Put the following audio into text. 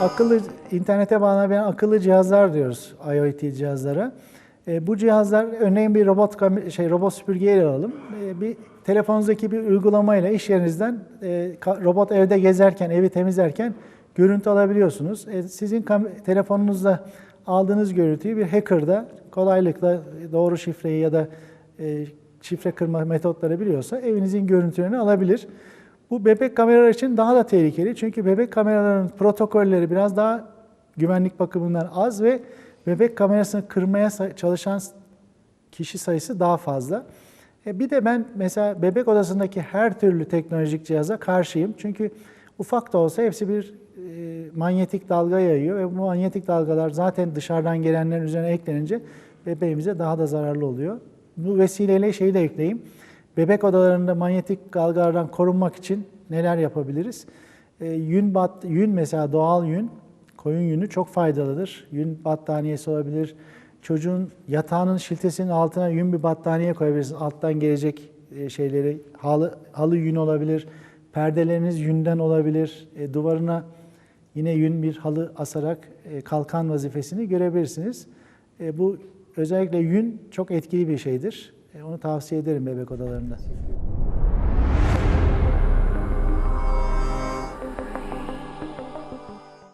akıllı internete bağlanabilen akıllı cihazlar diyoruz IoT cihazlara. E, bu cihazlar örneğin bir robot şey robot süpürgeyi ele alalım. E, bir telefonunuzdaki bir uygulamayla iş yerinizden e, robot evde gezerken, evi temizlerken görüntü alabiliyorsunuz. E, sizin telefonunuzda aldığınız görüntüyü bir hacker da kolaylıkla doğru şifreyi ya da e, şifre kırma metotları biliyorsa evinizin görüntülerini alabilir. Bu bebek kameralar için daha da tehlikeli. Çünkü bebek kameralarının protokolleri biraz daha güvenlik bakımından az ve bebek kamerasını kırmaya çalışan kişi sayısı daha fazla. E bir de ben mesela bebek odasındaki her türlü teknolojik cihaza karşıyım. Çünkü ufak da olsa hepsi bir e, manyetik dalga yayıyor ve bu manyetik dalgalar zaten dışarıdan gelenlerin üzerine eklenince bebeğimize daha da zararlı oluyor. Bu vesileyle şeyi de ekleyeyim. Bebek odalarında manyetik dalgalardan korunmak için neler yapabiliriz? E, yün, bat, yün mesela doğal yün, koyun yünü çok faydalıdır. Yün battaniyesi olabilir. Çocuğun yatağının şiltesinin altına yün bir battaniye koyabilirsiniz. Alttan gelecek e, şeyleri, halı, halı yün olabilir. Perdeleriniz yünden olabilir. E, duvarına yine yün bir halı asarak e, kalkan vazifesini görebilirsiniz. E, bu özellikle yün çok etkili bir şeydir. E, onu tavsiye ederim bebek odalarında.